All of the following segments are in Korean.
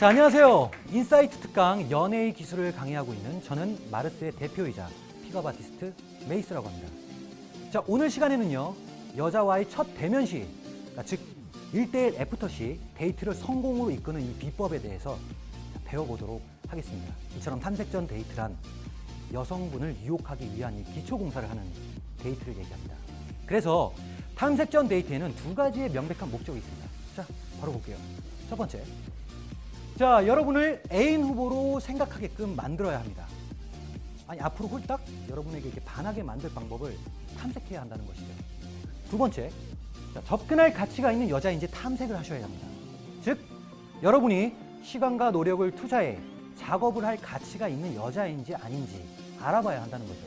자, 안녕하세요. 인사이트 특강 연예의 기술을 강의하고 있는 저는 마르스의 대표이자 픽업 아티스트 메이스라고 합니다. 자, 오늘 시간에는요. 여자와의 첫 대면 시, 그러니까 즉 1대1 애프터 시 데이트를 성공으로 이끄는 이 비법에 대해서 배워보도록 하겠습니다. 이처럼 탐색전 데이트란 여성분을 유혹하기 위한 이 기초 공사를 하는 데이트를 얘기합니다. 그래서 탐색전 데이트에는 두 가지의 명백한 목적이 있습니다. 자, 바로 볼게요. 첫 번째. 자, 여러분을 애인 후보로 생각하게끔 만들어야 합니다. 아니, 앞으로 홀딱 여러분에게 이렇게 반하게 만들 방법을 탐색해야 한다는 것이죠. 두 번째. 자, 접근할 가치가 있는 여자인지 탐색을 하셔야 합니다. 즉, 여러분이 시간과 노력을 투자해 작업을 할 가치가 있는 여자인지 아닌지 알아봐야 한다는 거죠.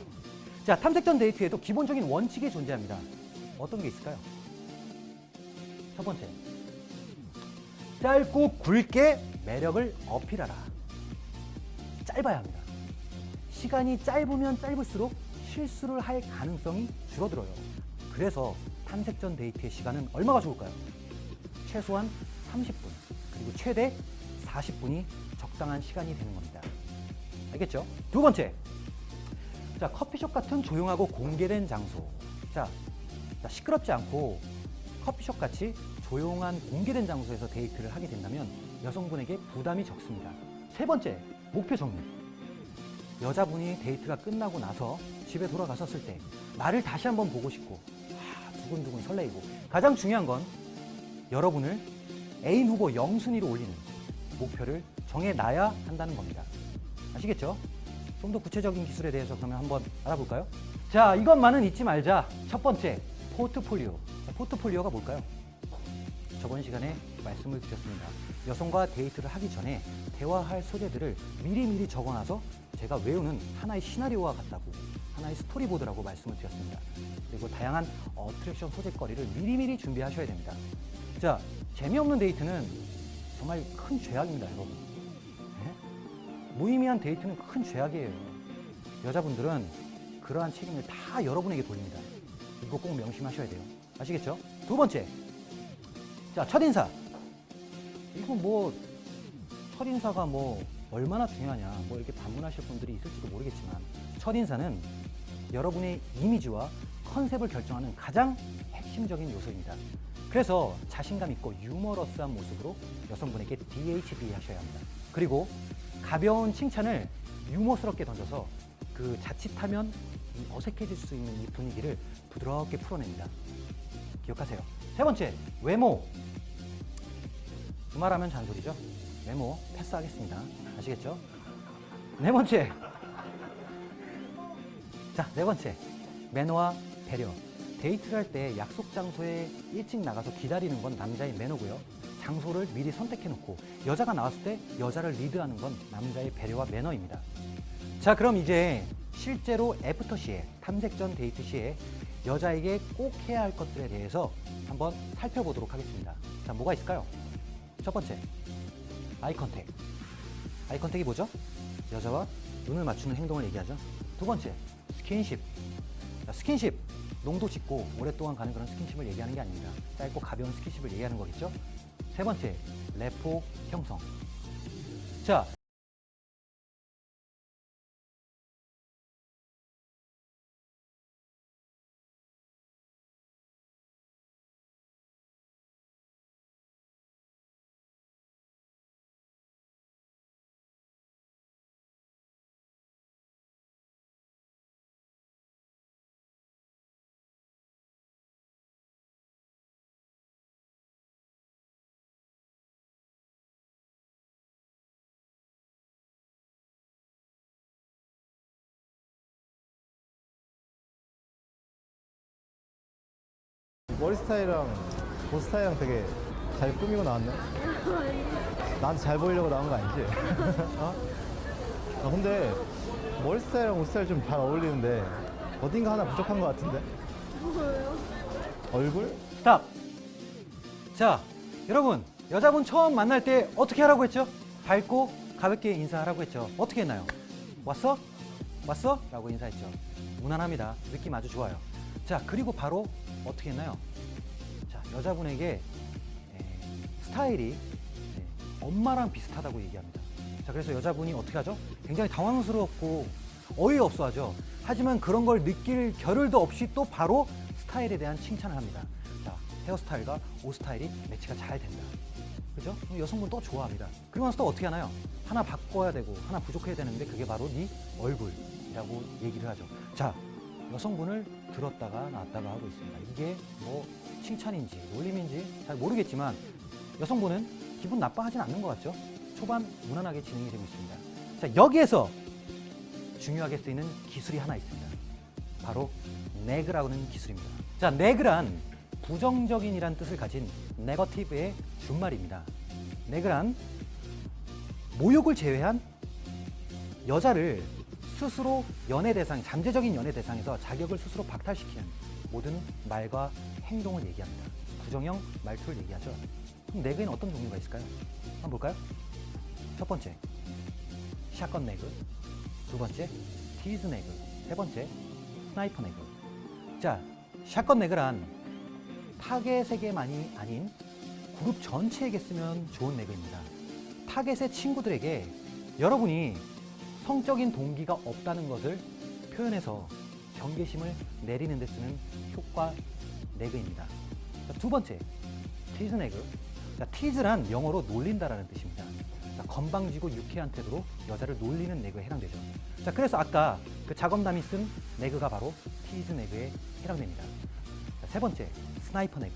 자, 탐색전 데이트에도 기본적인 원칙이 존재합니다. 어떤 게 있을까요? 첫 번째. 짧고 굵게 매력을 어필하라. 짧아야 합니다. 시간이 짧으면 짧을수록 실수를 할 가능성이 줄어들어요. 그래서 탐색 전 데이트의 시간은 얼마가 좋을까요? 최소한 30분, 그리고 최대 40분이 적당한 시간이 되는 겁니다. 알겠죠? 두 번째. 자, 커피숍 같은 조용하고 공개된 장소. 자, 자, 시끄럽지 않고 커피숍 같이 조용한 공개된 장소에서 데이트를 하게 된다면 여성분에게 부담이 적습니다. 세 번째, 목표 정리. 여자분이 데이트가 끝나고 나서 집에 돌아가셨을 때 나를 다시 한번 보고 싶고 아, 두근두근 설레이고 가장 중요한 건 여러분을 애인 후보 영순위로 올리는 목표를 정해놔야 한다는 겁니다. 아시겠죠? 좀 더 구체적인 기술에 대해서 그러면 한번 알아볼까요? 자, 이것만은 잊지 말자. 첫 번째, 포트폴리오. 자, 포트폴리오가 뭘까요? 저번 시간에 말씀을 드렸습니다. 여성과 데이트를 하기 전에 대화할 소재들을 미리미리 적어놔서 제가 외우는 하나의 시나리오와 같다고 하나의 스토리보드라고 말씀을 드렸습니다. 그리고 다양한 어트랙션 소재거리를 미리미리 준비하셔야 됩니다. 자, 재미없는 데이트는 정말 큰 죄악입니다, 여러분. 네? 무의미한 데이트는 큰 죄악이에요. 여자분들은 그러한 책임을 다 여러분에게 돌립니다. 이거 꼭 명심하셔야 돼요. 아시겠죠? 두 번째. 자, 첫인사. 이거 뭐, 첫인사가 뭐, 얼마나 중요하냐. 뭐, 이렇게 반문하실 분들이 있을지도 모르겠지만, 첫인사는 여러분의 이미지와 컨셉을 결정하는 가장 핵심적인 요소입니다. 그래서 자신감 있고 유머러스한 모습으로 여성분에게 DHD 하셔야 합니다. 그리고 가벼운 칭찬을 유머스럽게 던져서 그 자칫하면 이 어색해질 수 있는 이 분위기를 부드럽게 풀어냅니다. 기억하세요. 세 번째, 외모. 두말하면 잔소리죠. 외모 패스하겠습니다. 아시겠죠? 네 번째. 자, 네 번째. 매너와 배려. 데이트를 할 때 약속 장소에 일찍 나가서 기다리는 건 남자의 매너고요. 장소를 미리 선택해 놓고 여자가 나왔을 때 여자를 리드하는 건 남자의 배려와 매너입니다. 자, 그럼 이제 실제로 애프터 시에 탐색전 데이트 시에 여자에게 꼭 해야 할 것들에 대해서 한번 살펴보도록 하겠습니다. 자, 뭐가 있을까요? 첫 번째, 아이 컨택. 아이 컨택이 뭐죠? 여자와 눈을 맞추는 행동을 얘기하죠. 두 번째, 스킨십. 자, 스킨십. 농도 짙고 오랫동안 가는 그런 스킨십을 얘기하는 게 아닙니다. 짧고 가벼운 스킨십을 얘기하는 거겠죠. 세 번째, 레포 형성. 자, 머리 스타일이랑 옷 스타일이랑 되게 잘 꾸미고 나왔네. 나한테 잘 보이려고 나온 거 아니지? 어? 아, 근데 머리 스타일이랑 옷 스타일 좀 잘 어울리는데 어딘가 하나 부족한 것 같은데? 뭐예요? 얼굴? 스탑. 자, 여러분, 여자분 처음 만날 때 어떻게 하라고 했죠? 밝고 가볍게 인사하라고 했죠. 어떻게 했나요? 왔어? 왔어? 라고 인사했죠. 무난합니다. 느낌 아주 좋아요. 자, 그리고 바로 어떻게 했나요? 자, 여자분에게 에, 스타일이 에, 엄마랑 비슷하다고 얘기합니다. 자, 그래서 여자분이 어떻게 하죠? 굉장히 당황스럽고 어이없어 하죠. 하지만 그런 걸 느낄 겨를도 없이 또 바로 스타일에 대한 칭찬을 합니다. 자, 헤어스타일과 옷 스타일이 매치가 잘 된다. 그죠? 여성분 또 좋아합니다. 그리고 나서 또 어떻게 하나요? 하나 바꿔야 되고 하나 부족해야 되는데 그게 바로 네 얼굴이라고 얘기를 하죠. 자, 여성분을 들었다가 놨다가 하고 있습니다. 이게 뭐 칭찬인지 놀림인지 잘 모르겠지만 여성분은 기분 나빠하진 않는 것 같죠? 초반 무난하게 진행이 되고 있습니다. 자, 여기에서 중요하게 쓰이는 기술이 하나 있습니다. 바로 네그라고는 기술입니다. 자, 네그란 부정적인이란 뜻을 가진 네거티브의 준말입니다. 네그란 모욕을 제외한 여자를 스스로 연애 대상, 잠재적인 연애 대상에서 자격을 스스로 박탈시키는 모든 말과 행동을 얘기합니다. 부정형 말투를 얘기하죠. 그럼 네그에는 어떤 종류가 있을까요? 한번 볼까요? 첫 번째, 샷건 네그. 두 번째, 티즈 네그. 세 번째, 스나이퍼 네그. 자, 샷건 네그란 타겟에게만이 아닌 그룹 전체에게 쓰면 좋은 네그입니다. 타겟의 친구들에게 여러분이 성적인 동기가 없다는 것을 표현해서 경계심을 내리는 데 쓰는 효과 네그입니다. 자, 두 번째, 티즈 네그. 자, 티즈란 영어로 놀린다라는 뜻입니다. 자, 건방지고 유쾌한 태도로 여자를 놀리는 네그에 해당되죠. 자, 그래서 아까 그 작업남이 쓴 네그가 바로 티즈 네그에 해당됩니다. 자, 세 번째, 스나이퍼 네그.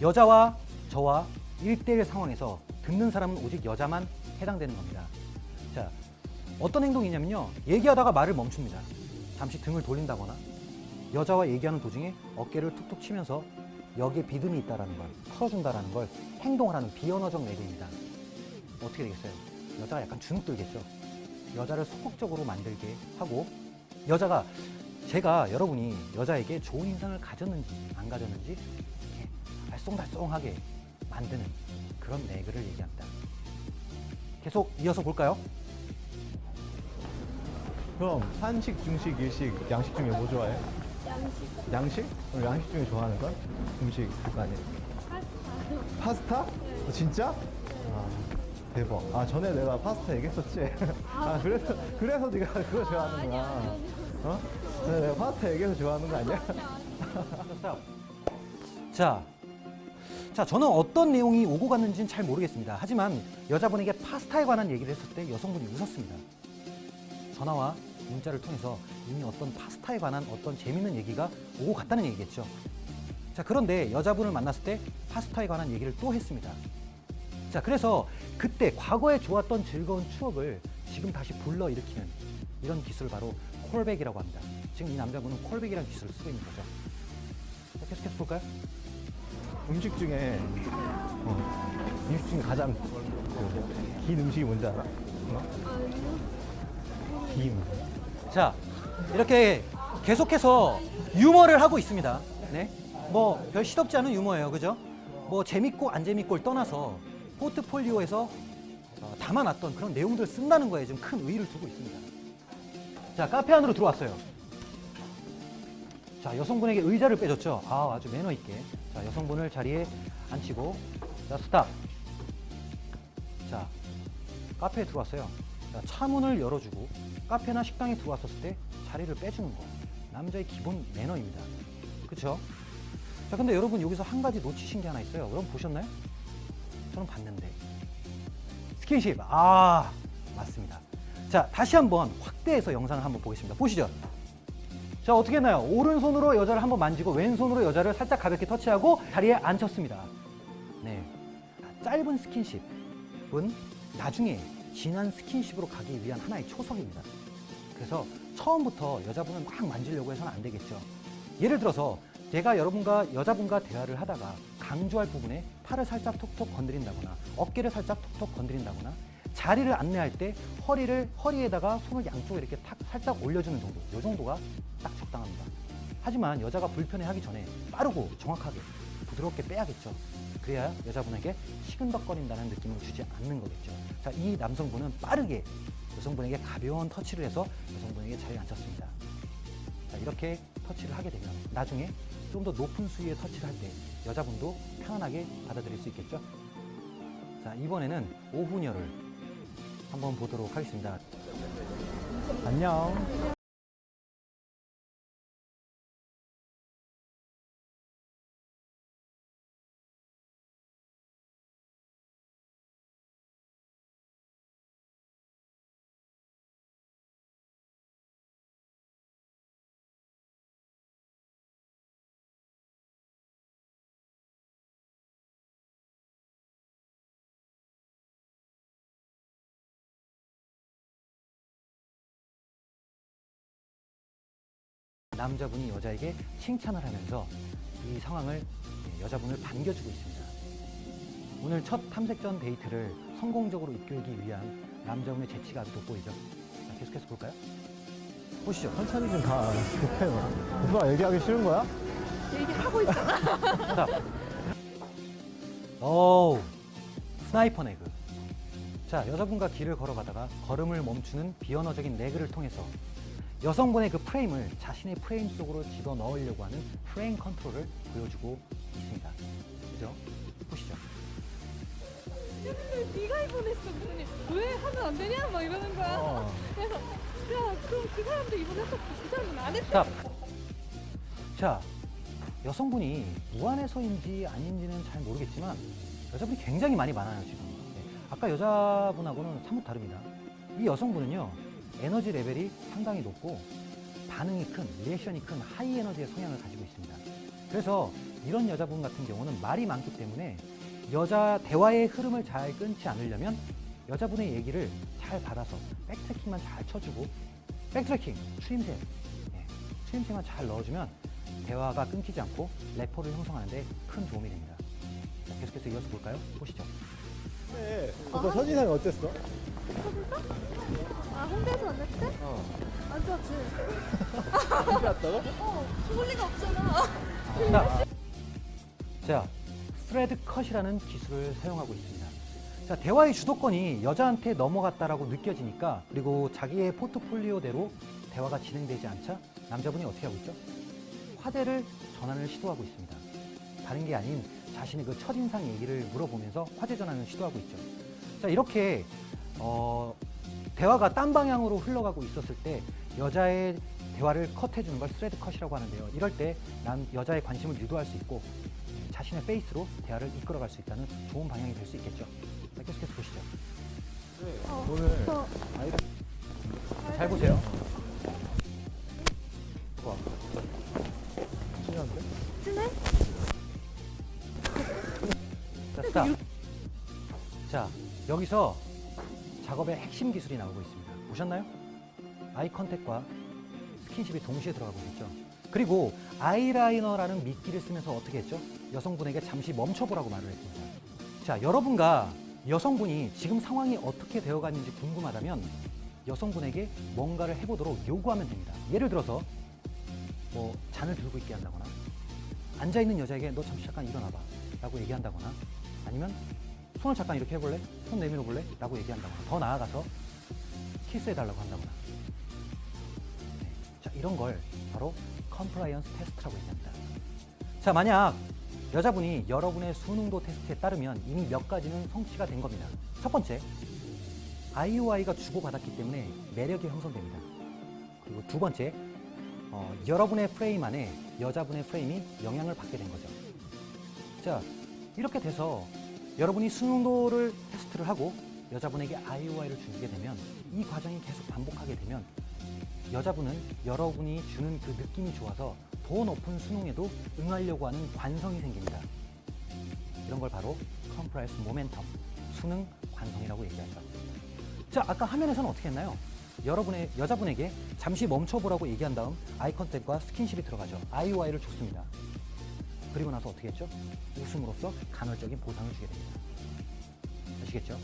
여자와 저와 일대일 상황에서 듣는 사람은 오직 여자만 해당되는 겁니다. 자, 어떤 행동이냐면요. 얘기하다가 말을 멈춥니다. 잠시 등을 돌린다거나 여자와 얘기하는 도중에 어깨를 툭툭 치면서 여기에 비듬이 있다라는 걸 털어준다라는 걸 행동을 하는 비언어적 내기입니다. 어떻게 되겠어요? 여자가 약간 주눅 들겠죠. 여자를 소극적으로 만들게 하고 여자가 제가 여러분이 여자에게 좋은 인상을 가졌는지 안 가졌는지 이렇게 알쏭달쏭하게 만드는 그런 내그를 얘기합니다. 계속 이어서 볼까요? 그럼 한식, 중식, 일식, 양식 중에 뭐 좋아해? 양식 양식? 그럼 양식 중에 좋아하는 건? 음식 그거 아니야? 파스타 파스타? 어, 진짜? 아, 대박. 아, 전에 내가 파스타 얘기했었지? 아, 그래서, 그래서 네가 그거 좋아하는구나. 어? 전에 내가 파스타 얘기해서 좋아하는 거 아니야? 스탑. 자, 자, 저는 어떤 내용이 오고 갔는지는 잘 모르겠습니다. 하지만 여자분에게 파스타에 관한 얘기를 했을 때 여성분이 웃었습니다. 전화와 문자를 통해서 이미 어떤 파스타에 관한 어떤 재밌는 얘기가 오고 갔다는 얘기겠죠. 자, 그런데 여자분을 만났을 때 파스타에 관한 얘기를 또 했습니다. 자, 그래서 그때 과거에 좋았던 즐거운 추억을 지금 다시 불러 일으키는 이런 기술을 바로 콜백이라고 합니다. 지금 이 남자분은 콜백이라는 기술을 쓰고 있는 거죠. 자, 계속해서 볼까요? 음식 중에, 어, 음식 중에 가장 그, 긴 음식이 뭔지 알아? 어? 김. 자, 이렇게 계속해서 유머를 하고 있습니다. 네. 뭐, 별 시덥지 않은 유머예요. 그죠? 뭐, 재밌고 안 재밌고를 떠나서 포트폴리오에서 어, 담아놨던 그런 내용들을 쓴다는 거에 좀 큰 의의를 두고 있습니다. 자, 카페 안으로 들어왔어요. 자, 여성분에게 의자를 빼줬죠. 아, 아주 매너 있게. 자, 여성분을 자리에 앉히고, 자, 스탑. 자, 카페에 들어왔어요. 자, 차문을 열어주고 카페나 식당에 들어왔었을 때 자리를 빼주는 거. 남자의 기본 매너입니다. 그쵸? 자, 근데 여러분 여기서 한 가지 놓치신 게 하나 있어요. 여러분 보셨나요? 저는 봤는데. 스킨십. 아, 맞습니다. 자, 다시 한번 확대해서 영상을 한번 보겠습니다. 보시죠. 자, 어떻게 했나요? 오른손으로 여자를 한번 만지고 왼손으로 여자를 살짝 가볍게 터치하고 자리에 앉혔습니다. 네. 짧은 스킨십은 나중에 진한 스킨십으로 가기 위한 하나의 초석입니다. 그래서 처음부터 여자분을 막 만지려고 해서는 안 되겠죠. 예를 들어서 제가 여러분과 여자분과 대화를 하다가 강조할 부분에 팔을 살짝 톡톡 건드린다거나 어깨를 살짝 톡톡 건드린다거나 자리를 안내할 때 허리를 허리에다가 손을 양쪽에 이렇게 탁 살짝 올려주는 정도. 이 정도가 딱 적당합니다. 하지만 여자가 불편해하기 전에 빠르고 정확하게 부드럽게 빼야겠죠. 그래야 여자분에게 시근덕거린다는 느낌을 주지 않는 거겠죠. 자, 이 남성분은 빠르게 여성분에게 가벼운 터치를 해서 여성분에게 자리에 앉혔습니다. 자, 이렇게 터치를 하게 되면 나중에 좀 더 높은 수위의 터치를 할 때 여자분도 편안하게 받아들일 수 있겠죠. 자, 자, 이번에는 오훈열을 한번 보도록 하겠습니다. 안녕. 남자분이 여자에게 칭찬을 하면서 이 상황을 예, 여자분을 반겨주고 있습니다. 오늘 첫 탐색전 데이트를 성공적으로 이끌기 위한 남자분의 재치가 아주 돋보이죠. 자, 계속해서 볼까요? 보시죠. 천천히 좀 가. 오빠 얘기하기 싫은 거야? 얘기하고 있잖아. 정답. 오, 스나이퍼 내그. 자, 여자분과 길을 걸어가다가 걸음을 멈추는 비언어적인 내그를 통해서 여성분의 그 프레임을 자신의 프레임 속으로 집어 넣으려고 하는 프레임 컨트롤을 보여주고 있습니다. 그죠? 보시죠. 네가 입원했어. 그러니 왜 하면 안 되냐? 막 이러는 거야. 어. 그래서 야 그럼 그 사람도 입원했었고 그 사람은 안 했대. 자, 여성분이 무안에서인지 아닌지는 잘 모르겠지만 여자분이 굉장히 많이 많아요 지금. 네. 아까 여자분하고는 사뭇 다릅니다. 이 여성분은요 에너지 레벨이 상당히 높고 반응이 큰, 리액션이 큰 하이 에너지의 성향을 가지고 있습니다. 그래서 이런 여자분 같은 경우는 말이 많기 때문에 여자 대화의 흐름을 잘 끊지 않으려면 여자분의 얘기를 잘 받아서 백트래킹만 잘 쳐주고 백트래킹, 추임새, 예, 추임새만 잘 넣어주면 대화가 끊기지 않고 레포를 형성하는데 큰 도움이 됩니다. 자, 계속해서 이어서 볼까요? 보시죠. 네. 오빠 첫인상이 어땠어? 아 홍대에서 만났대? 어. 안 좋았지. 혼자 왔다고? 어 좋을 리가 없잖아. 자, 자, 스레드 컷이라는 기술을 사용하고 있습니다. 자, 대화의 주도권이 여자한테 넘어갔다라고 느껴지니까 그리고 자기의 포트폴리오대로 대화가 진행되지 않자 남자분이 어떻게 하고 있죠? 화제를 전환을 시도하고 있습니다. 다른 게 아닌 자신의 그 첫인상 얘기를 물어보면서 화제 전환을 시도하고 있죠. 자, 이렇게 어, 대화가 딴 방향으로 흘러가고 있었을 때 여자의 대화를 컷해주는 걸 스레드 컷이라고 하는데요. 이럴 때 난 여자의 관심을 유도할 수 있고 자신의 페이스로 대화를 이끌어갈 수 있다는 좋은 방향이 될 수 있겠죠. 자, 계속해서 보시죠. 어, 오늘 저잘 보세요. 와. 친한데? 친해? 자, 스탑. 자, 여기서 작업의 핵심 기술이 나오고 있습니다. 보셨나요? 아이 컨택과 스킨십이 동시에 들어가고 있죠. 그리고 아이라이너라는 미끼를 쓰면서 어떻게 했죠? 여성분에게 잠시 멈춰보라고 말을 했습니다. 자, 여러분과 여성분이 지금 상황이 어떻게 되어가는지 궁금하다면 여성분에게 뭔가를 해보도록 요구하면 됩니다. 예를 들어서 뭐 잔을 들고 있게 한다거나 앉아 있는 여자에게 너 잠시 잠깐 일어나봐 라고 얘기한다거나 아니면 손을 잠깐 이렇게 해볼래? 손 내밀어 볼래? 라고 얘기한다거나 더 나아가서 키스해달라고 한다거나 네. 자 이런 걸 바로 컴플라이언스 테스트라고 얘기합니다 자 만약 여자분이 여러분의 수능도 테스트에 따르면 이미 몇 가지는 성취가 된 겁니다 첫 번째 IOI가 주고받았기 때문에 매력이 형성됩니다 그리고 두 번째 어, 여러분의 프레임 안에 여자분의 프레임이 영향을 받게 된 거죠. 자, 이렇게 돼서 여러분이 수능도를 테스트를 하고 여자분에게 IOI를 주게 되면 이 과정이 계속 반복하게 되면 여자분은 여러분이 주는 그 느낌이 좋아서 더 높은 수능에도 응하려고 하는 관성이 생깁니다. 이런 걸 바로 컴프레스 모멘텀, 수능 관성이라고 얘기하죠. 자, 아까 화면에서는 어떻게 했나요? 여러분의 여자분에게 잠시 멈춰보라고 얘기한 다음 아이 컨택과 스킨십이 들어가죠. IOI를 줬습니다. 그리고 나서 어떻게 했죠? 웃음으로써 간헐적인 보상을 주게 됩니다. 아시겠죠?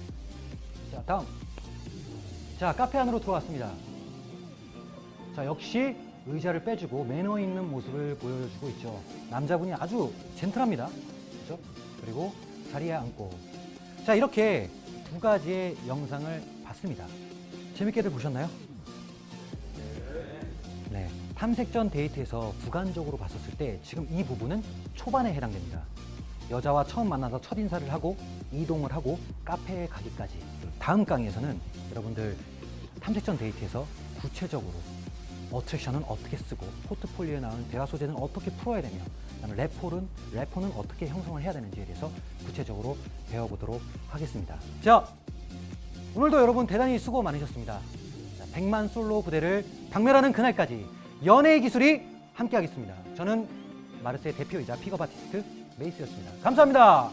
자, 다음. 자, 카페 안으로 들어왔습니다. 자, 역시 의자를 빼주고 매너 있는 모습을 보여주고 있죠. 남자분이 아주 젠틀합니다. 그죠? 그리고 자리에 앉고. 자, 이렇게 두 가지의 영상을 봤습니다. 재밌게들 보셨나요? 네. 탐색전 데이트에서 부간적으로 봤었을 때 지금 이 부분은 초반에 해당됩니다. 여자와 처음 만나서 첫 인사를 하고 이동을 하고 카페에 가기까지 다음 강의에서는 여러분들 탐색전 데이트에서 구체적으로 어트랙션은 어떻게 쓰고 포트폴리오에 나오는 대화 소재는 어떻게 풀어야 되며 그다음에 레포는 레포는 어떻게 형성을 해야 되는지에 대해서 구체적으로 배워보도록 하겠습니다. 자 오늘도 여러분 대단히 수고 많으셨습니다. 자, 100만 솔로 부대를 박멸하는 그날까지 연애의 기술이 함께하겠습니다. 저는 마르세의 대표이자 픽업 아티스트 메이스였습니다. 감사합니다.